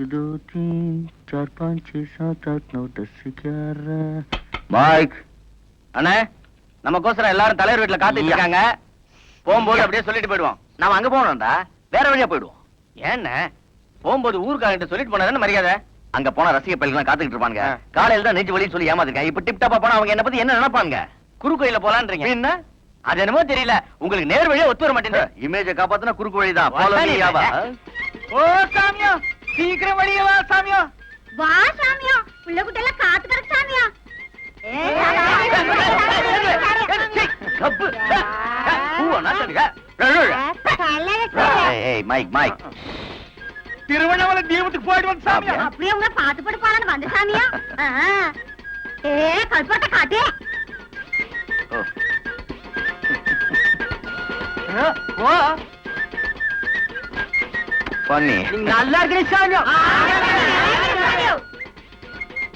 दो तीन चार पाँच छः सात आठ नौ दस ग्यारह மைக் அண்ணே நமக்கோசரம் எல்லாரும் தலைவர் வீட்டுல காத்துட்டு இருக்காங்க போகும்போது அப்படியே சொல்லிட்டு போயிடுவோம் நாம அங்க போனோம்டா வேற வழியா போயிடுவோம் ஏண்ணே போகும்போது ஊருக்காரங்கிட்ட சொல்லிட்டு போனதானே மரியாதை அங்க போன ரசிக பள்ளிலாம் காத்துக்கிட்டு இருப்பாங்க காலையில தான் நெஞ்சு வழின்னு சொல்லி ஏமாத்திருக்கேன் இப்ப டிப் டாப்பா போனா அவங்க என்ன பத்தி என்ன நினைப்பாங்க குறுக்கோயில போலான்றீங்க என்ன அது என்னமோ தெரியல உங்களுக்கு நேர் வழியா ஒத்து வர மாட்டேங்குது இமேஜ காப்பாத்தினா குறுக்கு வழிதான் ஓ சாமியா சீக்கிரம் வழியே வா சாமியா. வா சாமியா. புள்ள குட்டெல்லாம் காத்து கிடக்கு சாமியா. கப்பு. பூவா நாட்டடியா ஏய் மைக் மைக். திருவண்ணாமலை தீபத்துக்கு போயிட்டு வந்து சாமியா. அப்படியே உங்களை பாத்து போட்டு போறான்னு வந்த சாமியா. ஏ கல்பட்ட காட்டே. ஓ. பண்ணி. நல்லா இருக்கே சாமியா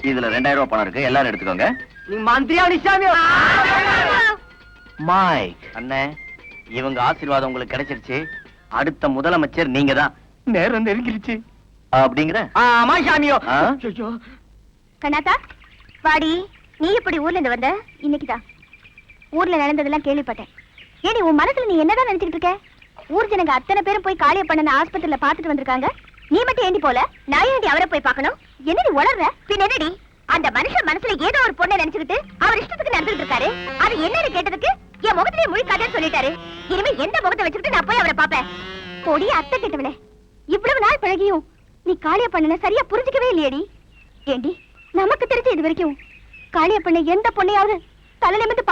இதுல ரெண்டாயிரம் ரூபாய் பணம் இருக்கு. எல்லாரும் எடுத்துக்கோங்க. நீ மந்திரியா சாமியா மைக் அண்ணே இவங்க ஆசீர்வாதம் உங்களுக்கு கிடைச்சிருச்சு. அடுத்த முதலமைச்சர் நீங்க தான் நேரம் நெருங்கிருச்சு. அப்படிங்கிற? ஆமா சாமியோ கண்ணாத்தா வாடி நீ எப்படி ஊர்ல இருந்து வந்த? இன்னைக்குதான். ஊர்ல நடந்ததெல்லாம் கேள்விப்பட்டேன். ஏடி உன் மனசுல நீ என்னதான் நினைச்சுக்கிட்டு இருக்க? ஊர் ஜனங்க அத்தனை பேரும் போய் காளிய பண்ணன ஆஸ்பத்திரியில பாத்துட்டு வந்திருக்காங்க. நீ மட்டும் ஏண்டி போல? நான் ஏண்டி அவரை போய் பார்க்கணும்? என்னடி உளர்ற? பின் என்னடி? அந்த மனுஷன் மனசுல ஏதோ ஒரு பொண்ணை நினைச்சுக்கிட்டு அவர் இஷ்டத்துக்கு நடந்துட்டு இருக்காரு. அது என்னன்னு கேட்டதுக்கு என் முகத்திலே முழிக்காதேன்னு சொல்லிட்டாரு. இனிமே எந்த முகத்தை வச்சுக்கிட்டு நான் போய் அவரை பாப்பேன் பொடி அத்தை கேட்டவளே இவ்வளவு நாள் பழகியும் நீ காளிய பண்ணன சரியா புரிஞ்சுக்கவே இல்லையடி. ஏண்டி நமக்கு தெரிஞ்ச இது வரைக்கும் காளிய பண்ண எந்த பொண்ணையாவது தலை நிமிந்து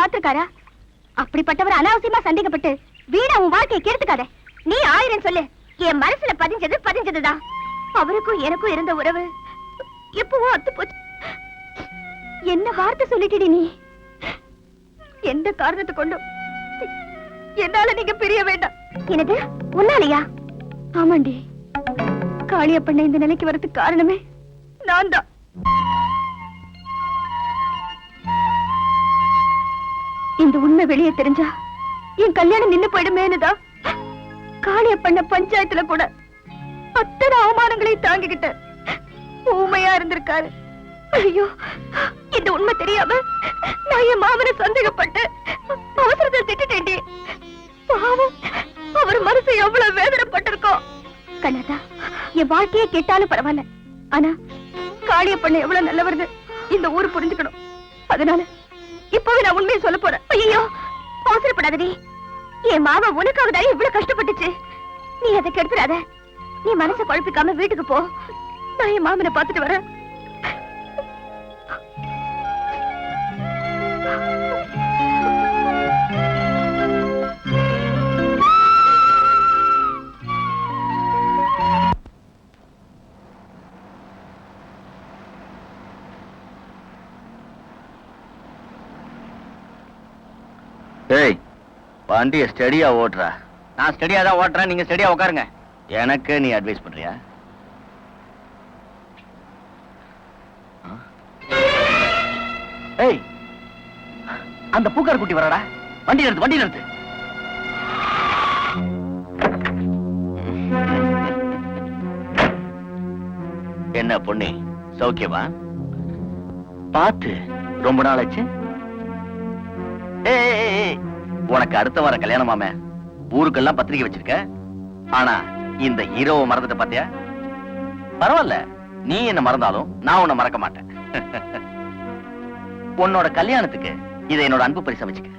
அப்படிப்பட்டவர் அனாவசியமா சந்தேகப்பட்டு வீணா உன் வாழ்க்கையை கெடுத்துக்காத. நீ ஆயிரம் சொல்லு. என் மனசுல பதிஞ்சது பதிஞ்சதுதான். அவருக்கும் எனக்கும் இருந்த உறவு எப்பவோ அத்து போச்சு. என்ன வார்த்தை சொல்லிட்டடி நீ? எந்த காரணத்தை கொண்டும் என்னால நீங்க பிரிய வேண்டாம். எனது உன்னாலயா? ஆமாண்டி. காளியப்பண்ண இந்த நிலைக்கு வரதுக்கு காரணமே நான் தான் இந்த உண்மை வெளியே தெரிஞ்சா என் கல்யாணம் நின்னு போயிடுமேனுதான் பண்ண பஞ்சாயத்துல கூட அத்தனை அவமானங்களையும் தாங்கிக்கிட்ட ஊமையா இருந்திருக்காரு. ஐயோ இந்த உண்மை தெரியாம நான் என் மாமனை சந்தேகப்பட்டு அவசரத்தில் திட்டுட்டேன்டி. பாவம் அவர் மனசு எவ்வளவு வேதனைப்பட்டிருக்கோம் கண்ணாதா என் வாழ்க்கையே கேட்டாலும் பரவாயில்ல. ஆனா காளியப்பண்ண எவ்வளவு நல்லவர்னு இந்த ஊர் புரிஞ்சுக்கணும். அதனால இப்பவே நான் உண்மையை சொல்ல போறேன். ஐயோ அவசரப்படாதடி. என் மாமா உனக்காக தான் இவ்வளவு கஷ்டப்பட்டுச்சு. நீ அதை கெடுத்துறாத நீ மனசை குழப்பிக்காம வீட்டுக்கு போ. நான் என் மாமனை பார்த்துட்டு வரேன். ஏய் வண்டியை ஸ்டடியா ஓட்டுறா நான் ஸ்டடியா தான் ஓட்டுறேன் நீங்க ஸ்டடியா உட்காருங்க. எனக்கு நீ அட்வைஸ் பண்றியா? ஏய் அந்த பூக்கார குட்டி வரடா. வண்டி நிறுத்து வண்டி நிறுத்து. என்ன பொண்ணு சௌக்கியமா? பார்த்து ரொம்ப நாள் ஆச்சு உனக்கு அடுத்த வாரம் கல்யாணமாமே ஊருக்கெல்லாம் பத்திரிக்கை வச்சிருக்க? ஆனா இந்த ஹீரோவை மறந்துட்ட பாத்தியா? பரவாயில்ல. நீ என்ன மறந்தாலும் நான் உன்னை மறக்க மாட்டேன். உன்னோட கல்யாணத்துக்கு இதை என்னோட அன்பு பரிசு வச்சுக்க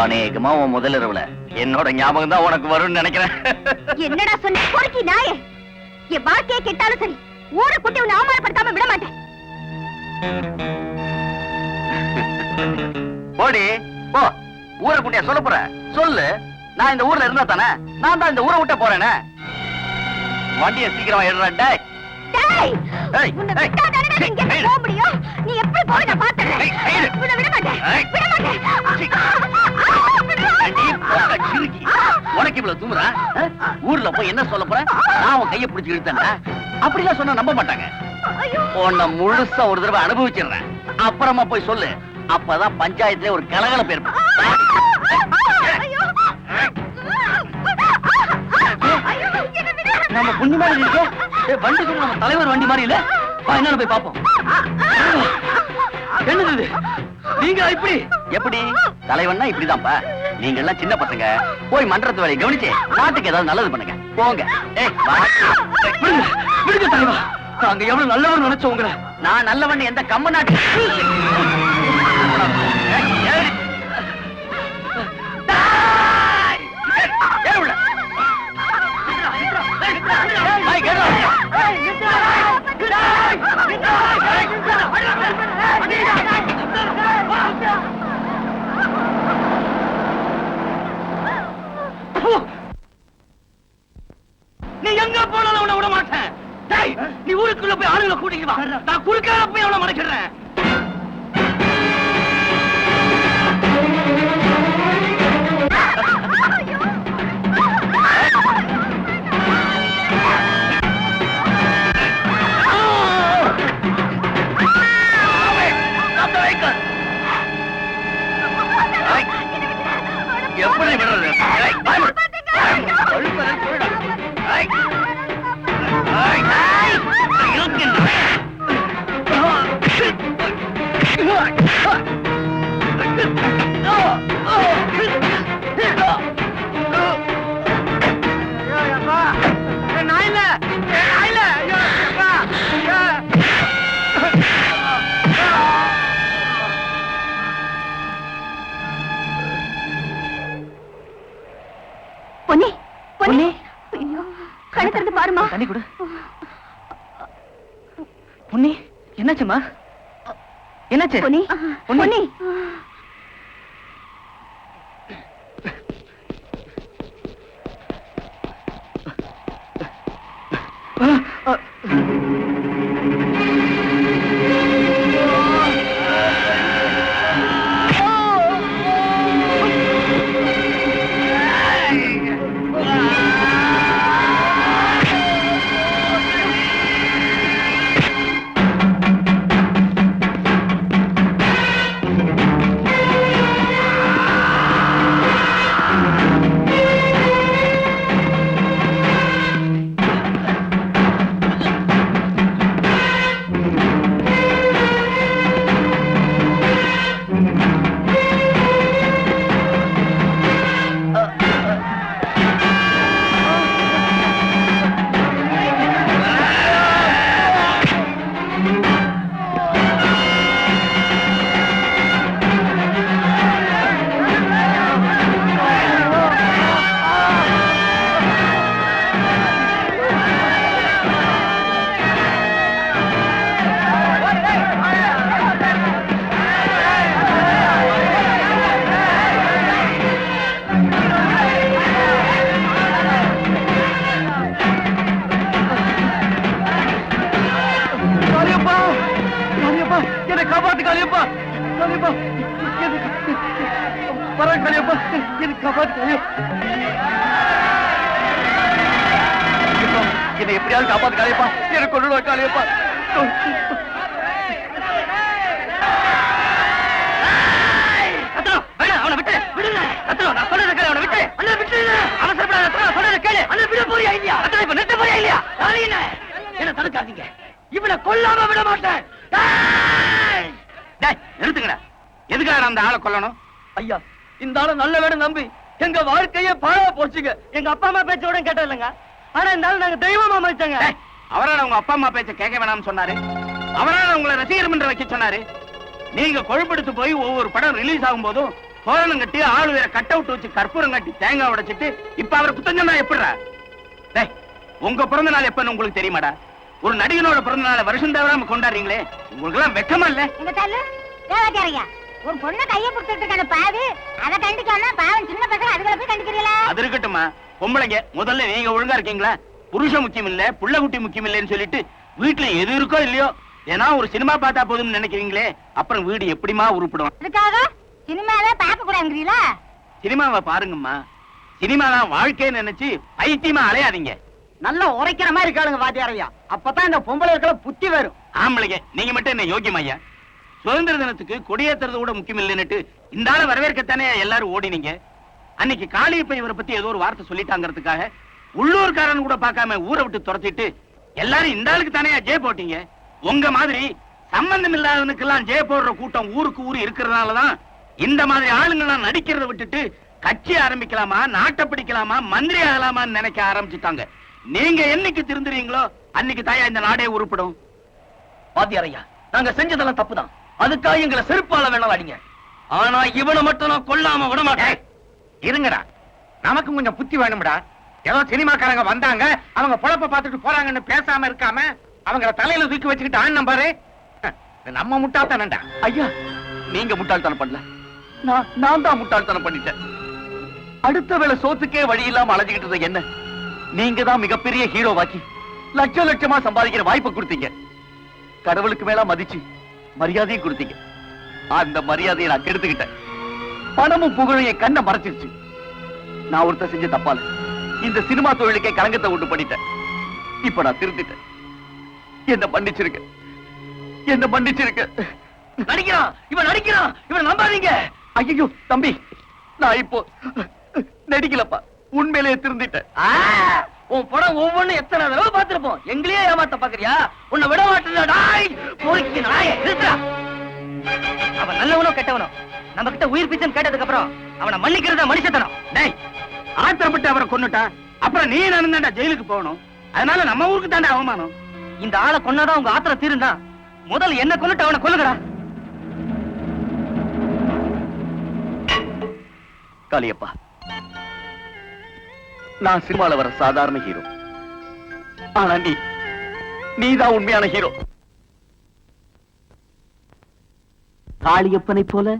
அநேகமா உன் முதல் இரவுல என்னோட ஞாபகம் தான் உனக்கு வரும்னு நினைக்கிறேன். என்னடா சொன்ன? பொறுக்கி நாயே. என் வாழ்க்கையை கெட்டாலும் சரி ஊரை குட்டி உன்னை அவமானப்படுத்தாம விட மாட்டேன். போடி போ. ஊரை குட்டியா சொல்ல போற? சொல்லு. நான் இந்த ஊர்ல இருந்தா தானே? நான் தான் இந்த ஊரை விட்ட போறேனே. வண்டியை சீக்கிரமா எடுறேன் டேய். டேய் ஏய், உன்னை ஏய், விட்டா தானே நீ இங்க ஏய், போக முடியும்? நீ எப்படி போய் நான் பாத்துறேன். உன்னை விட மாட்டேன். விட மாட்டேன். உனக்கு இவ்வளவு தூங்குறா ஊர்ல போய் என்ன சொல்ல போற? நான் உன் கையை பிடிச்சு இழுத்தேன்னா அப்படிலாம் சொன்னா நம்ப மாட்டாங்க. உன்னை முழுசா ஒரு தடவை அனுபவிச்சிடுறேன். அப்புறமா போய் சொல்லு. அப்பதான் பஞ்சாயத்துல ஒரு கலகலப்பு ஏற்படும். நம்ம இருக்கு ஏய், வண்டி கூட நம்ம தலைவர் வண்டி மாதிரி இல்ல. வா என்னன்னு போய் பாப்போம் என்னது இது? நீங்க இப்படி? எப்படி? தலைவன்னா இப்படிதான்ப்பா. நீங்க எல்லாம் சின்ன பசங்க. போய் மன்றத்து வேலையை கவனிச்சு நாட்டுக்கு ஏதாவது நல்லது பண்ணுங்க. போங்க. விடுங்க விடுங்க தலைவா. நாங்க எவ்வளவு நல்லவர் நினைச்சோம் உங்களை. நான் நல்லவன் எந்த கம்ம நாட்டு நீ எங்க போனாலும் உன்னை விட மாட்டேன். நீ ஊருக்குள்ள போய் ஆளுங்களை கூட்டிட்டு வா. நான் குறுக்கால போய் அவனை மறைச்சிடுறேன். பொன்னி என்னாச்சுமா என்னாச்சு? பொன்னி. பொன்னி. என்னை காப்பாத்து காளியப்பா காளியப்பா பரவ காளியப்பா என்னை காப்பாத்து காளியப்பா என்னை எப்படியாவது காப்பாத்து காளியப்பா என்னை கொண்டு காளியப்பா என்ன தடுக்காதீங்க. இவனை கொல்லாம விட மாட்டேன். நிறுத்துங்கடா எதுக்காக அந்த ஆளை கொல்லணும்? ஐயா இந்த ஆளை நல்ல வேட நம்பி எங்க வாழ்க்கையே பாழா போச்சுங்க. எங்க அப்பா அம்மா பேச்சோட கேட்டது இல்லைங்க. ஆனா இந்த நாங்க தெய்வமா மதிச்சங்க அவரான உங்க அப்பா அம்மா பேச்ச கேட்க வேணாம்னு சொன்னாரு. அவரான உங்களை ரசிகர் மன்ற வைக்க சொன்னாரு. நீங்க கொழுப்படுத்து போய் ஒவ்வொரு படம் ரிலீஸ் ஆகும் போதும் தோரணம் கட்டி ஆளு வேற கட் அவுட் வச்சு கற்பூரம் கட்டி தேங்காய் உடைச்சிட்டு இப்ப அவர் எப்படிடா? டேய் உங்க பிறந்த நாள் எப்பன்னு உங்களுக்கு தெரியுமாடா? ஒரு நடிகனோட பிறந்த நாளை வருஷம் தவிராம கொண்டாடுறீங்களே உங்களுக்கு எல்லாம் வெக்கமா இல்ல? எங்க தள்ளு தேவாச்சாரியா ஒரு பொண்ணை கைய பிடிச்சிட்டு இருக்கான பாவி. அத கண்டிக்காம பாவம் சின்ன பசங்க அதுகளை போய் கண்டிக்கிறீங்களா? அது இருக்கட்டும்மா. பொம்பளைங்க முதல்ல நீங்க ஒழுங்கா இருக்கீங்களா? புருஷன் முக்கியம் இல்ல புள்ள குட்டி முக்கியம் இல்லைன்னு சொல்லிட்டு வீட்டுல எது இருக்கோ இல்லையோ ஏன்னா ஒரு சினிமா பார்த்தா போதும்னு நினைக்கிறீங்களே அப்புறம் வீடு எப்படிமா உருப்பிடும்? அதுக்காக சினிமாவே பார்க்க கூடாதுங்கிறீங்களா? சினிமாவை பாருங்கம்மா. சினிமா தான் வாழ்க்கைன்னு நினைச்சு பைத்தியமா அலையாதீங்க. நல்லா உரைக்கிற மாதிரி இருக்காளுங்க வாத்தியாரையா. அப்பதான் இந்த பொம்பளை இருக்கிற புத்தி வரும் ஆம்பளைங்க நீங்க மட்டும் என்ன யோகியம் ஐயா? சுதந்திர தினத்துக்கு கொடியேத்துறது கூட முக்கியம் இல்லைன்னுட்டு இந்த ஆளை வரவேற்கத்தானே எல்லாரும் ஓடினீங்க? அன்னைக்கு காளியப்ப இவரை பத்தி ஏதோ ஒரு வார்த்தை சொல்லிட்டாங்கிறதுக்காக உள்ளூர்காரன் கூட பார்க்காம ஊரை விட்டு துரத்திட்டு எல்லாரும் இந்த ஆளுக்கு தானே ஜெய போட்டீங்க? உங்க மாதிரி சம்பந்தம் இல்லாதவனுக்கெல்லாம் ஜெய போடுற கூட்டம் ஊருக்கு ஊர் இருக்கிறதுனாலதான் இந்த மாதிரி ஆளுங்கெல்லாம் நடிக்கிறத விட்டுட்டு கட்சி ஆரம்பிக்கலாமா நாட்டை பிடிக்கலாமா மந்திரி ஆகலாமான்னு நினைக்க ஆரம்பிச்சுட்டாங்க. நீங்க என்னைக்கு திருந்துறீங்களோ அன்னைக்கு தாயா இந்த நாடே உருப்படும். வாத்தியார் ஐயா நாங்க செஞ்சதெல்லாம் தப்புதான். அதுக்காக எங்களை செருப்பால வேணாலும் அடிங்க ஆனா இவனை மட்டும் நான் கொல்லாம விட மாட்டேன். இருங்கடா. நமக்கு கொஞ்சம் புத்தி வேணும்டா. ஏதோ சினிமாக்காரங்க வந்தாங்க அவங்க பொழப்ப பார்த்துட்டு போறாங்கன்னு பேசாம இருக்காம அவங்கள தலையில தூக்கி வச்சுக்கிட்டு ஆன் நம்பாரு நம்ம முட்டாத்தானண்டா ஐயா நீங்க முட்டாள்தனம் பண்ணல. நான் நான் தான் முட்டாள்தனம் பண்ணிட்டேன். அடுத்த வேளை சோத்துக்கே வழி இல்லாம அலைஞ்சுகிட்டு இருந்த என்ன? நீங்க தான் மிகப்பெரிய ஹீரோவாக்கி லட்சம் லட்சமா சம்பாதிக்கிற வாய்ப்பை கொடுத்தீங்க. கடவுளுக்கு மேல மதிச்சு மரியாதையும் கொடுத்தீங்க. அந்த மரியாதையை நான் கெடுத்துக்கிட்டேன். பணமும் புகழும் என் கண்ணை மறைச்சிருச்சு. நான் ஒருத்த செஞ்ச தப்பால இந்த சினிமா தொழிலுக்கே கலங்கத்தை உண்டு பண்ணிட்டேன். இப்ப நான் திருத்திட்டேன் என்ன மன்னிச்சிருக்க என்ன மன்னிச்சிருக்க நடிக்கிறான். இவன் நடிக்கிறான். இவன் நம்பாதீங்க. ஐயோ தம்பி. நான் இப்போ நடிக்கலப்பா. உண்மையிலேயே திருந்திட்டேன். உன் படம் ஒவ்வொன்றும் எத்தனை தடவை பார்த்திருப்போம்? எங்களையே ஏமாத்த பாக்குறியா உன்னை விட மாட்டேன் அவன் நல்லவனோ கெட்டவனோ? நம்ம கிட்ட உயிர் பிச்சன் கேட்டதுக்கு அப்புறம் அவனை மன்னிக்கிறதா மனுஷத்தனம்? டேய் ஆத்திரப்பட்டு அவரை கொன்னுட்டா? அப்புறம் நீ நானும் தான்டா ஜெயிலுக்கு போகணும்? அதனால நம்ம ஊருக்கு தாண்டா அவமானம். இந்த ஆளை கொன்னாதான் உங்க ஆத்திரம் தீருந்தா முதல்ல என்ன கொன்னுட்டு அவனை கொல்லுங்கடா. காளியப்பா நான் சினிமால வர சாதாரண ஹீரோ. ஆனா நீ நீதான் உண்மையான ஹீரோ. காளியப்பனை போல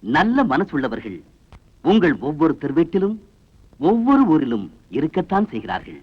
நல்ல மனசுள்ளவர்கள் உங்கள் ஒவ்வொருத்தர் வீட்டிலும் ஒவ்வொரு ஊரிலும் இருக்கத்தான் செய்கிறார்கள்.